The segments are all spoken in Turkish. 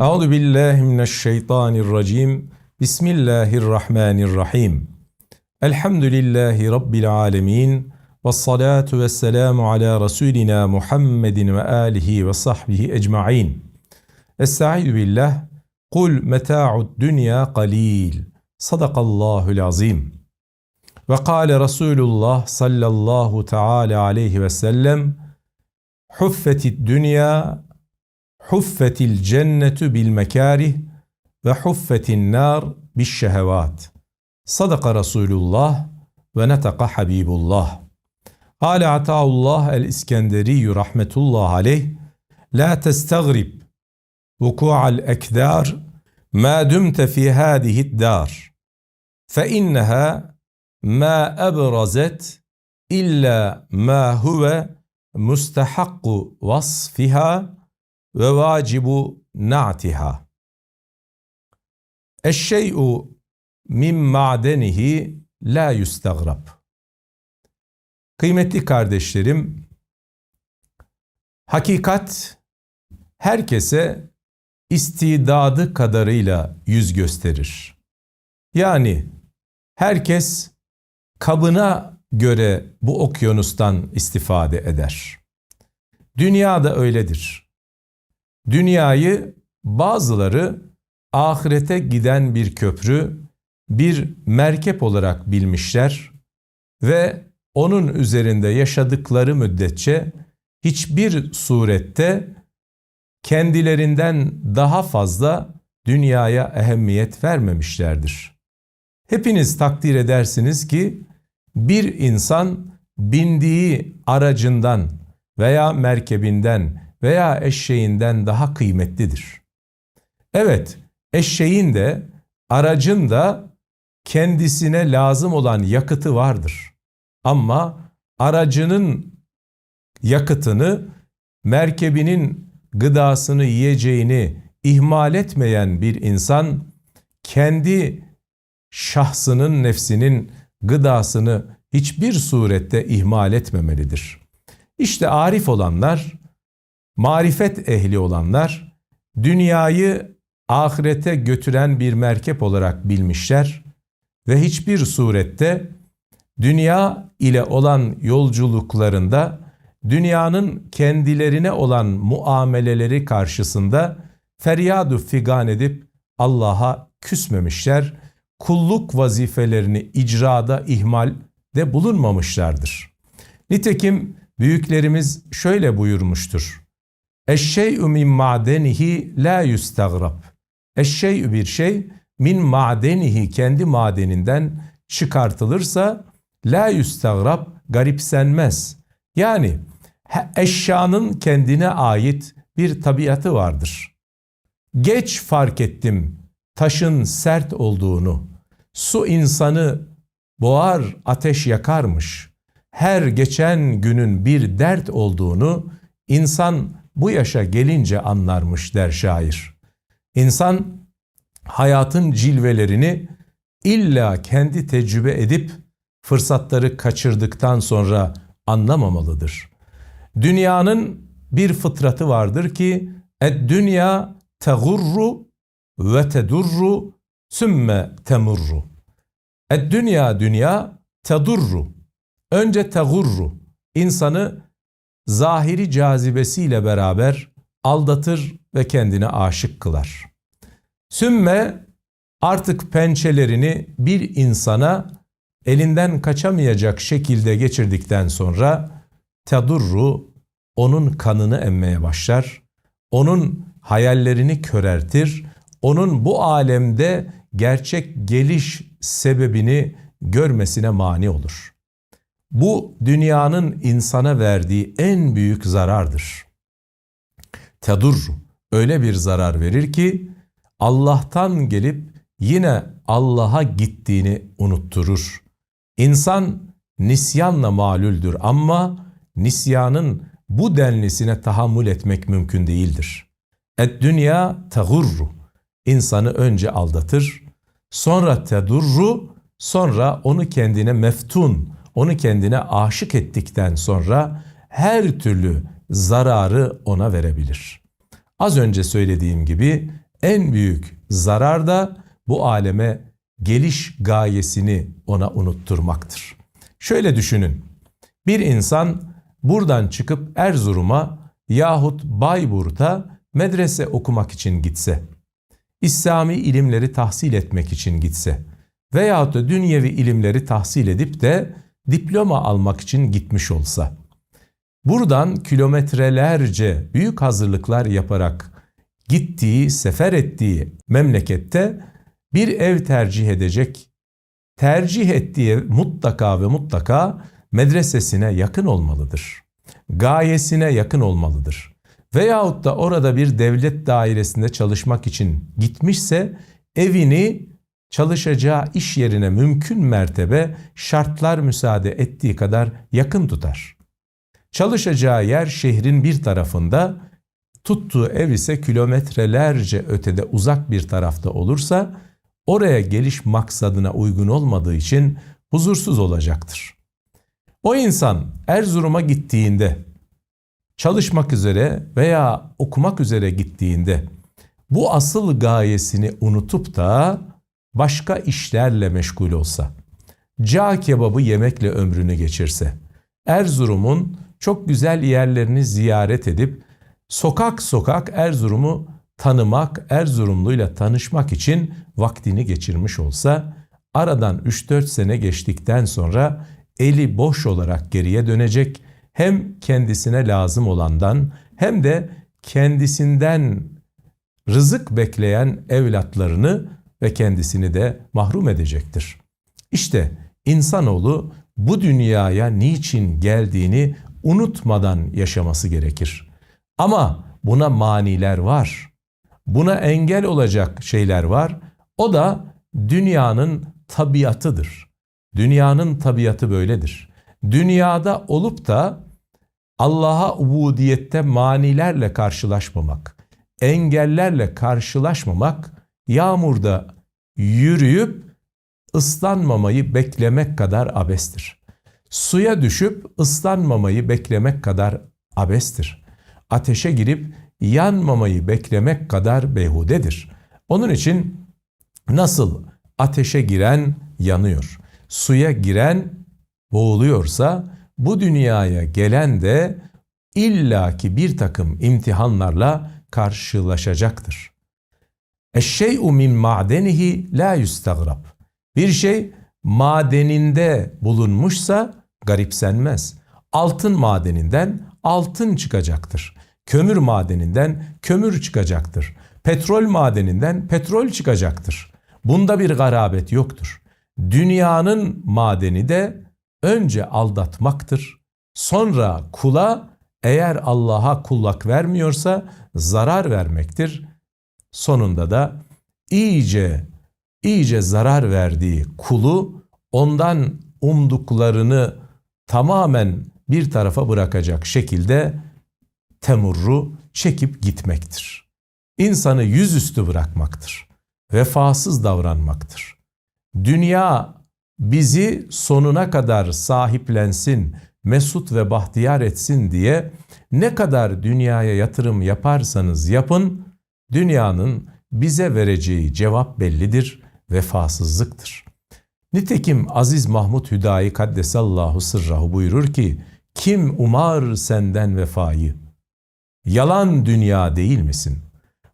أعوذ بالله من الشيطان الرجيم. بسم الله الرحمن الرحيم. الحمد لله رب العالمين والصلاة والسلام على رسولنا محمد وآله وصحبه أجمعين. السعيد بالله. قل متاع الدنيا قليل. صدق الله العظيم. وقال رسول الله صلى الله تعالى عليه وسلم حفت الدنيا Huffetil cennetu bil mekarih ve huffetin nar bis şehevat. Sadaka Resulullah ve netaka Habibullah. Kale Ataullah el-İskenderi rahmetullah aleyh La testagrib vuku'al ekdar ma dumte fi hadihi dar fe inneha ma ebrazet illa ma huve mustahakku vasfiha ve vacibu na'tiha. Eşşey'u min ma'denihi la yustagrab. Kıymetli kardeşlerim, hakikat herkese istidadı kadarıyla yüz gösterir. Yani herkes kabına göre bu okyanustan istifade eder. Dünya da öyledir. Dünyayı bazıları ahirete giden bir köprü, bir merkep olarak bilmişler ve onun üzerinde yaşadıkları müddetçe hiçbir surette kendilerinden daha fazla dünyaya ehemmiyet vermemişlerdir. Hepiniz takdir edersiniz ki bir insan bindiği aracından veya merkebinden veya eşeğinden daha kıymetlidir. Evet, eşeğin de aracın da kendisine lazım olan yakıtı vardır. Ama aracının yakıtını, merkebinin gıdasını, yiyeceğini ihmal etmeyen bir insan kendi şahsının, nefsinin gıdasını hiçbir surette ihmal etmemelidir. İşte arif olanlar marifet ehli olanlar dünyayı ahirete götüren bir merkep olarak bilmişler ve hiçbir surette dünya ile olan yolculuklarında dünyanın kendilerine olan muameleleri karşısında feryadu figan edip Allah'a küsmemişler, kulluk vazifelerini icrada ihmal de bulunmamışlardır. Nitekim büyüklerimiz şöyle buyurmuştur. Eşşey'ü min ma'denihi la yustagrab. Eşşey'ü bir şey min ma'denihi kendi madeninden çıkartılırsa la yustagrab garipsenmez. Yani eşyanın kendine ait bir tabiatı vardır. Geç fark ettim taşın sert olduğunu. Su insanı boğar ateş yakarmış. Her geçen günün bir dert olduğunu insan bu yaşa gelince anlarmış der şair. İnsan hayatın cilvelerini illa kendi tecrübe edip fırsatları kaçırdıktan sonra anlamamalıdır. Dünyanın bir fıtratı vardır ki et dünya tegurru ve tedurru sümme temurru. Et dünya dünya tedurru. Önce tegurru. insanı zahiri cazibesiyle beraber aldatır ve kendine aşık kılar. Sümme artık pençelerini bir insana elinden kaçamayacak şekilde geçirdikten sonra tedurru onun kanını emmeye başlar. Onun hayallerini körertir. Onun bu alemde gerçek geliş sebebini görmesine mani olur. Bu dünyanın insana verdiği en büyük zarardır. Tedur öyle bir zarar verir ki Allah'tan gelip yine Allah'a gittiğini unutturur. İnsan nisyanla malüldür ama nisyanın bu denlisine tahammül etmek mümkün değildir. Et dünya tegurru. İnsanı önce aldatır, sonra tedurru, sonra onu kendine meftun, onu kendine aşık ettikten sonra her türlü zararı ona verebilir. Az önce söylediğim gibi en büyük zarar da bu aleme geliş gayesini ona unutturmaktır. Şöyle düşünün. Bir insan buradan çıkıp Erzurum'a yahut Bayburt'a medrese okumak için gitse, İslami ilimleri tahsil etmek için gitse veyahut da dünyevi ilimleri tahsil edip de diploma almak için gitmiş olsa, buradan kilometrelerce büyük hazırlıklar yaparak gittiği, sefer ettiği memlekette bir ev tercih edecek, tercih ettiği mutlaka ve mutlaka medresesine yakın olmalıdır. Gayesine yakın olmalıdır. Veyahut da orada bir devlet dairesinde çalışmak için gitmişse evini çalışacağı iş yerine mümkün mertebe şartlar müsaade ettiği kadar yakın tutar. Çalışacağı yer şehrin bir tarafında, tuttuğu ev ise kilometrelerce ötede uzak bir tarafta olursa oraya geliş maksadına uygun olmadığı için huzursuz olacaktır. O insan Erzurum'a gittiğinde, çalışmak üzere veya okumak üzere gittiğinde bu asıl gayesini unutup da başka işlerle meşgul olsa, cağ kebabı yemekle ömrünü geçirse, Erzurum'un çok güzel yerlerini ziyaret edip sokak sokak Erzurum'u tanımak, Erzurumluyla tanışmak için vaktini geçirmiş olsa, aradan 3-4 sene geçtikten sonra eli boş olarak geriye dönecek, hem kendisine lazım olandan hem de kendisinden rızık bekleyen evlatlarını ve kendisini de mahrum edecektir. İşte insanoğlu bu dünyaya niçin geldiğini unutmadan yaşaması gerekir. Ama buna maniler var. Buna engel olacak şeyler var. O da dünyanın tabiatıdır. Dünyanın tabiatı böyledir. Dünyada olup da Allah'a ubudiyette manilerle karşılaşmamak, engellerle karşılaşmamak, yağmurda yürüyüp ıslanmamayı beklemek kadar abestir. Suya düşüp ıslanmamayı beklemek kadar abestir. Ateşe girip yanmamayı beklemek kadar behudedir. Onun için nasıl ateşe giren yanıyor, suya giren boğuluyorsa bu dünyaya gelen de illaki bir takım imtihanlarla karşılaşacaktır. Eşşey'u min ma'denihi la yustagrab. Bir şey madeninde bulunmuşsa garipsenmez. Altın madeninden altın çıkacaktır. Kömür madeninden kömür çıkacaktır. Petrol madeninden petrol çıkacaktır. Bunda bir garabet yoktur. Dünyanın madeni de önce aldatmaktır. Sonra kula eğer Allah'a kullak vermiyorsa zarar vermektir. Sonunda da iyice iyice zarar verdiği kulu ondan umduklarını tamamen bir tarafa bırakacak şekilde temurru çekip gitmektir. İnsanı yüzüstü bırakmaktır. Vefasız davranmaktır. Dünya bizi sonuna kadar sahiplensin, mesut ve bahtiyar etsin diye ne kadar dünyaya yatırım yaparsanız yapın, dünyanın bize vereceği cevap bellidir, vefasızlıktır. Nitekim Aziz Mahmud Hüdayi Kaddesallahu sırrahu buyurur ki, kim umar senden vefayı? Yalan dünya değil misin?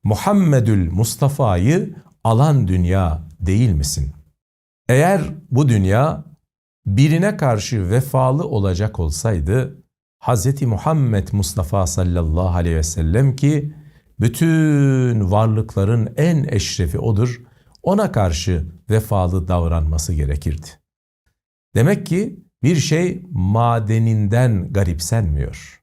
Muhammedül Mustafa'yı alan dünya değil misin? Eğer bu dünya birine karşı vefalı olacak olsaydı Hz. Muhammed Mustafa sallallahu aleyhi ve sellem ki bütün varlıkların en eşrefi odur. Ona karşı vefalı davranması gerekirdi. Demek ki bir şey madeninden garipsenmiyor.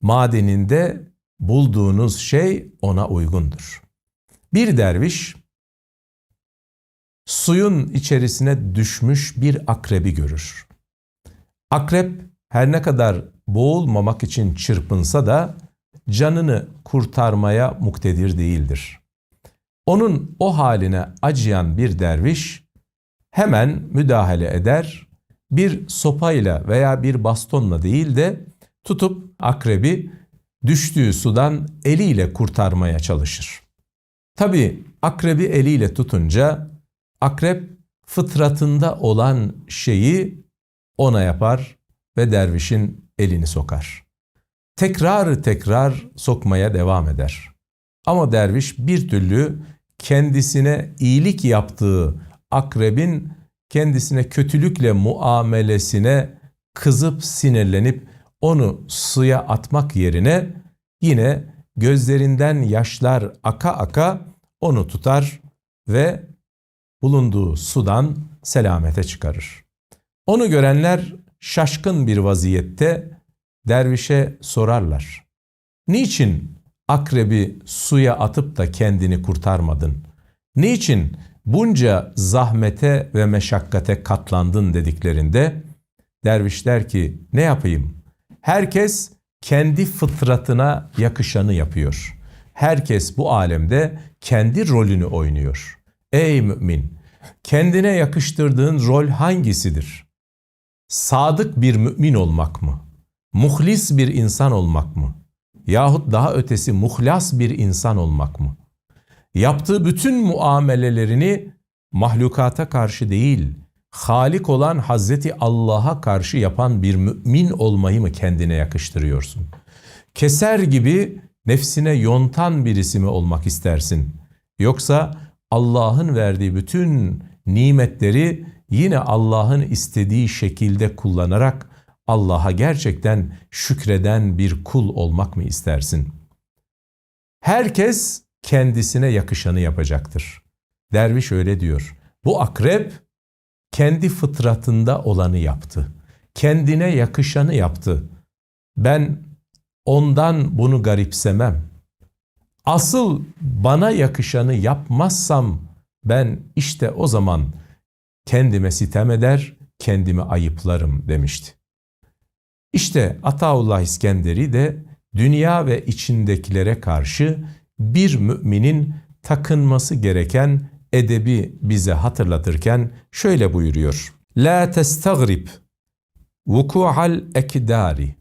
Madeninde bulduğunuz şey ona uygundur. Bir derviş suyun içerisine düşmüş bir akrebi görür. Akrep her ne kadar boğulmamak için çırpınsa da canını kurtarmaya muktedir değildir. Onun o haline acıyan bir derviş hemen müdahale eder, bir sopayla veya bir bastonla değil de tutup akrebi düştüğü sudan eliyle kurtarmaya çalışır. Tabi akrebi eliyle tutunca akrep fıtratında olan şeyi ona yapar ve dervişin elini sokar. Tekrar tekrar sokmaya devam eder. Ama derviş bir türlü kendisine iyilik yaptığı akrebin kendisine kötülükle muamelesine kızıp sinirlenip onu suya atmak yerine yine gözlerinden yaşlar aka aka onu tutar ve bulunduğu sudan selamete çıkarır. Onu görenler şaşkın bir vaziyette dervişe sorarlar. Niçin akrebi suya atıp da kendini kurtarmadın? Niçin bunca zahmete ve meşakkate katlandın dediklerinde derviş der ki ne yapayım? Herkes kendi fıtratına yakışanı yapıyor. Herkes bu alemde kendi rolünü oynuyor. Ey mümin, kendine yakıştırdığın rol hangisidir? Sadık bir mümin olmak mı? Muhlis bir insan olmak mı? Yahut daha ötesi muhlas bir insan olmak mı? Yaptığı bütün muamelelerini mahlukata karşı değil, Halik olan Hazreti Allah'a karşı yapan bir mümin olmayı mı kendine yakıştırıyorsun? Keser gibi nefsine yontan birisi mi olmak istersin? Yoksa Allah'ın verdiği bütün nimetleri yine Allah'ın istediği şekilde kullanarak Allah'a gerçekten şükreden bir kul olmak mı istersin? Herkes kendisine yakışanı yapacaktır. Derviş öyle diyor. Bu akrep kendi fıtratında olanı yaptı. Kendine yakışanı yaptı. Ben ondan bunu garipsemem. Asıl bana yakışanı yapmazsam ben işte o zaman kendime sitem eder, kendimi ayıplarım demişti. İşte Ataullah İskenderi de dünya ve içindekilere karşı bir müminin takınması gereken edebi bize hatırlatırken şöyle buyuruyor. La testagrib vuku'al ekdari.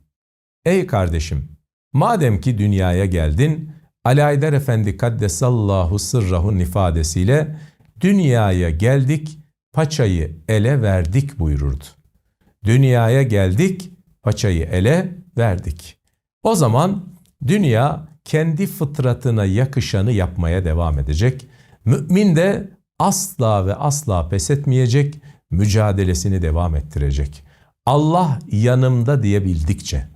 Ey kardeşim, madem ki dünyaya geldin, Ali Aydar Efendi Kaddesallahu sırrahun ifadesiyle dünyaya geldik, paçayı ele verdik buyururdu. Dünyaya geldik, paçayı ele verdik. O zaman dünya kendi fıtratına yakışanı yapmaya devam edecek. Mümin de asla ve asla pes etmeyecek, mücadelesini devam ettirecek. Allah yanımda diyebildikçe.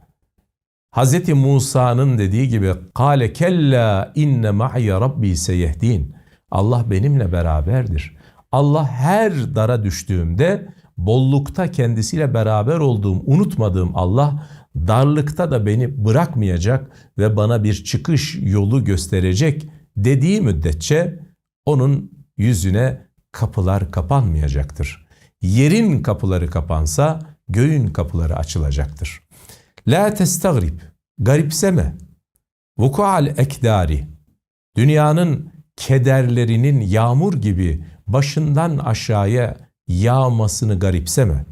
Hz. Musa'nın dediği gibi kâle kella inne ma'ye rabbi seyehdin. Allah benimle beraberdir. Allah her dara düştüğümde bollukta kendisiyle beraber olduğum, unutmadığım Allah darlıkta da beni bırakmayacak ve bana bir çıkış yolu gösterecek dediği müddetçe onun yüzüne kapılar kapanmayacaktır. Yerin kapıları kapansa göğün kapıları açılacaktır. La testagrib, garipseme. Vuku'al ekdari, dünyanın kederlerinin yağmur gibi başından aşağıya yağmasını garipseme.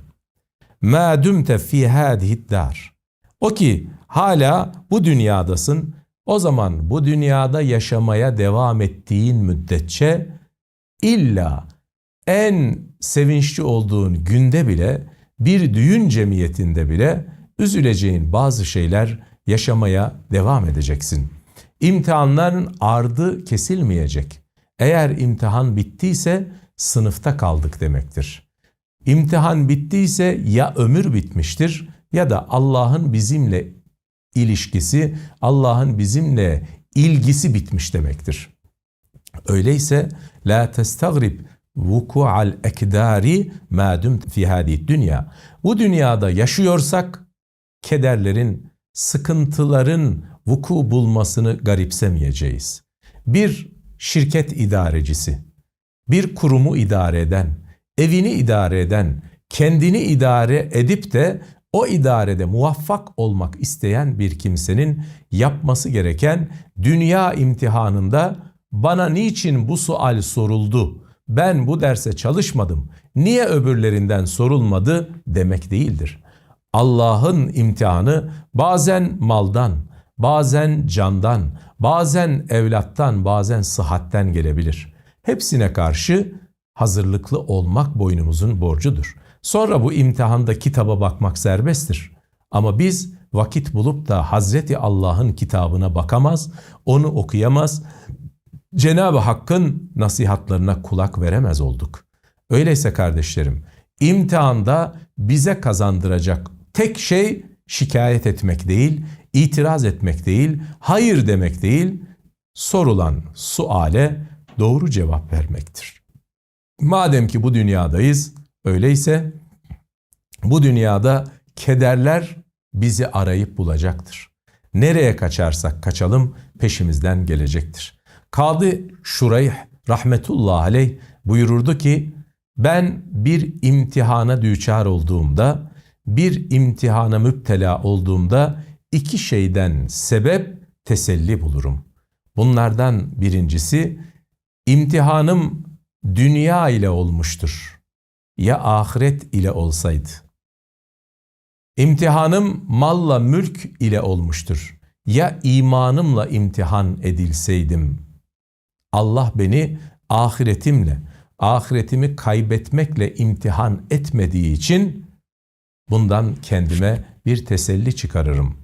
Ma dumte fi hadihi dar. O ki hala bu dünyadasın. O zaman bu dünyada yaşamaya devam ettiğin müddetçe illa en sevinçli olduğun günde bile bir düğün cemiyetinde bile üzüleceğin bazı şeyler yaşamaya devam edeceksin. İmtihanların ardı kesilmeyecek. Eğer imtihan bittiyse sınıfta kaldık demektir. İmtihan bittiyse ya ömür bitmiştir ya da Allah'ın bizimle ilişkisi, Allah'ın bizimle ilgisi bitmiş demektir. Öyleyse la testagrib vuku'al ekdari ma dum fi hadi dünya. Bu dünyada yaşıyorsak kederlerin, sıkıntıların vuku bulmasını garipsemeyeceğiz. Bir şirket idarecisi, bir kurumu idare eden, evini idare eden, kendini idare edip de o idarede muvaffak olmak isteyen bir kimsenin yapması gereken dünya imtihanında bana niçin bu sual soruldu? Ben bu derse çalışmadım. Niye öbürlerinden sorulmadı demek değildir. Allah'ın imtihanı bazen maldan, bazen candan, bazen evlattan, bazen sıhhatten gelebilir. Hepsine karşı hazırlıklı olmak boynumuzun borcudur. Sonra bu imtihanda kitaba bakmak serbesttir. Ama biz vakit bulup da Hazreti Allah'ın kitabına bakamaz, onu okuyamaz, Cenab-ı Hakk'ın nasihatlarına kulak veremez olduk. Öyleyse kardeşlerim, imtihanda bize kazandıracak tek şey şikayet etmek değil, itiraz etmek değil, hayır demek değil, sorulan suale doğru cevap vermektir. Madem ki bu dünyadayız, öyleyse bu dünyada kederler bizi arayıp bulacaktır. Nereye kaçarsak kaçalım peşimizden gelecektir. Kadı Şurayh rahmetullah aleyh buyururdu ki ben bir imtihana düçar olduğumda, bir imtihana müptela olduğumda iki şeyden sebep teselli bulurum. Bunlardan birincisi imtihanım dünya ile olmuştur. Ya ahiret ile olsaydı. İmtihanım malla mülk ile olmuştur. Ya imanımla imtihan edilseydim. Allah beni ahiretimle, ahiretimi kaybetmekle imtihan etmediği için bundan kendime bir teselli çıkarırım.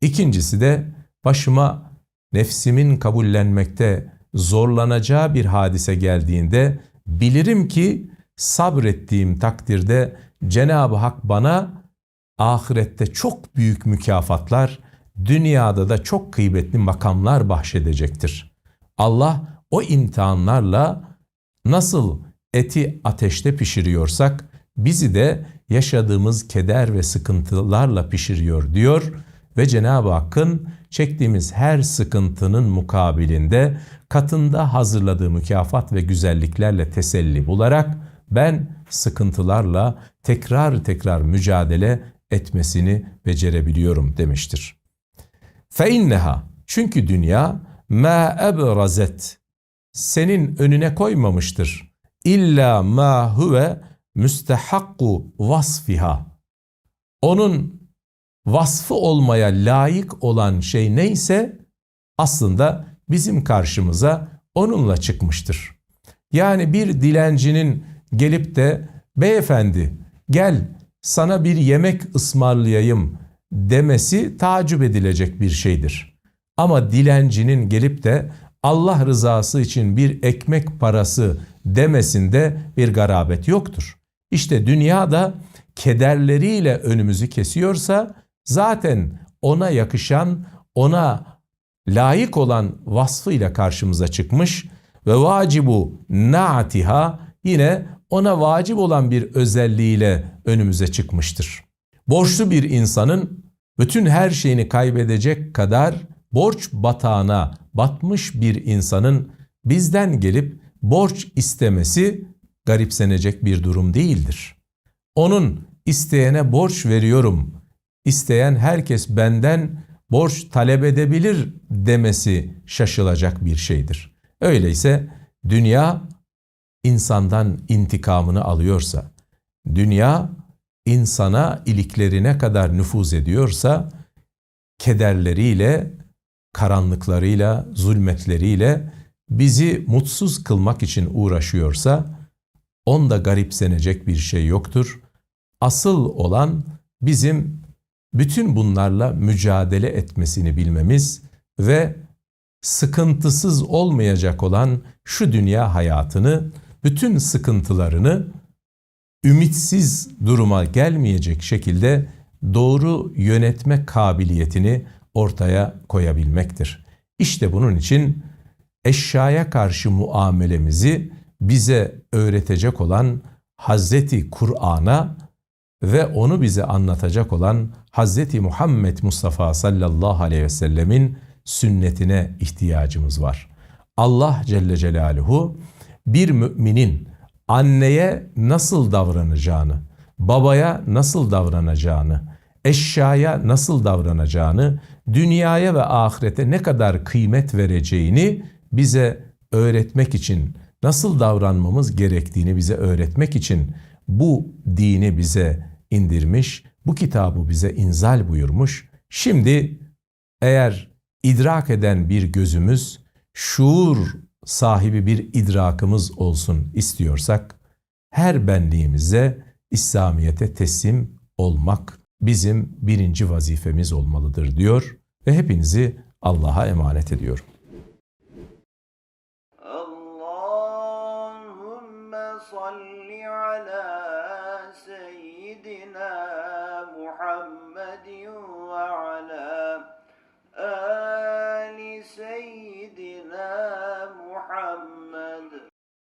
İkincisi de başıma nefsimin kabullenmekte zorlanacağı bir hadise geldiğinde bilirim ki sabrettiğim takdirde Cenab-ı Hak bana ahirette çok büyük mükafatlar, dünyada da çok kıymetli makamlar bahşedecektir. Allah o imtihanlarla nasıl eti ateşte pişiriyorsak bizi de yaşadığımız keder ve sıkıntılarla pişiriyor diyor ve Cenab-ı Hakk'ın çektiğimiz her sıkıntının mukabilinde katında hazırladığı mükafat ve güzelliklerle teselli bularak ben sıkıntılarla tekrar tekrar mücadele etmesini becerebiliyorum demiştir. Fe çünkü dünya ma ebrazet senin önüne koymamıştır. İlla ma huve müstehakku vasfiha. Onun vasfı olmaya layık olan şey neyse aslında bizim karşımıza onunla çıkmıştır. Yani bir dilencinin gelip de beyefendi gel sana bir yemek ısmarlayayım demesi tacip edilecek bir şeydir. Ama dilencinin gelip de Allah rızası için bir ekmek parası demesinde bir garabet yoktur. İşte dünya da kederleriyle önümüzü kesiyorsa zaten ona yakışan, ona layık olan vasfıyla karşımıza çıkmış ve vacibu naatiha yine ona vacip olan bir özelliğiyle önümüze çıkmıştır. Borçlu bir insanın bütün her şeyini kaybedecek kadar borç batağına batmış bir insanın bizden gelip borç istemesi garipsenecek bir durum değildir. Onun isteyene borç veriyorum, isteyen herkes benden borç talep edebilir demesi şaşılacak bir şeydir. Öyleyse dünya insandan intikamını alıyorsa, dünya insana iliklerine kadar nüfuz ediyorsa, kederleriyle, karanlıklarıyla, zulmetleriyle bizi mutsuz kılmak için uğraşıyorsa, onda garipsenecek bir şey yoktur. Asıl olan bizim bütün bunlarla mücadele etmesini bilmemiz ve sıkıntısız olmayacak olan şu dünya hayatını, bütün sıkıntılarını ümitsiz duruma gelmeyecek şekilde doğru yönetme kabiliyetini ortaya koyabilmektir. İşte bunun için eşyaya karşı muamelemizi bize öğretecek olan Hazreti Kur'an'a ve onu bize anlatacak olan Hazreti Muhammed Mustafa sallallahu aleyhi ve sellemin sünnetine ihtiyacımız var. Allah Celle Celaluhu bir müminin anneye nasıl davranacağını, babaya nasıl davranacağını, eşyaya nasıl davranacağını, dünyaya ve ahirete ne kadar kıymet vereceğini bize öğretmek için, nasıl davranmamız gerektiğini bize öğretmek için bu dini bize indirmiş, bu kitabı bize inzal buyurmuş. Şimdi eğer idrak eden bir gözümüz, şuur sahibi bir idrakımız olsun istiyorsak, her benliğimize İslamiyet'e teslim olmak bizim birinci vazifemiz olmalıdır diyor ve hepinizi Allah'a emanet ediyorum.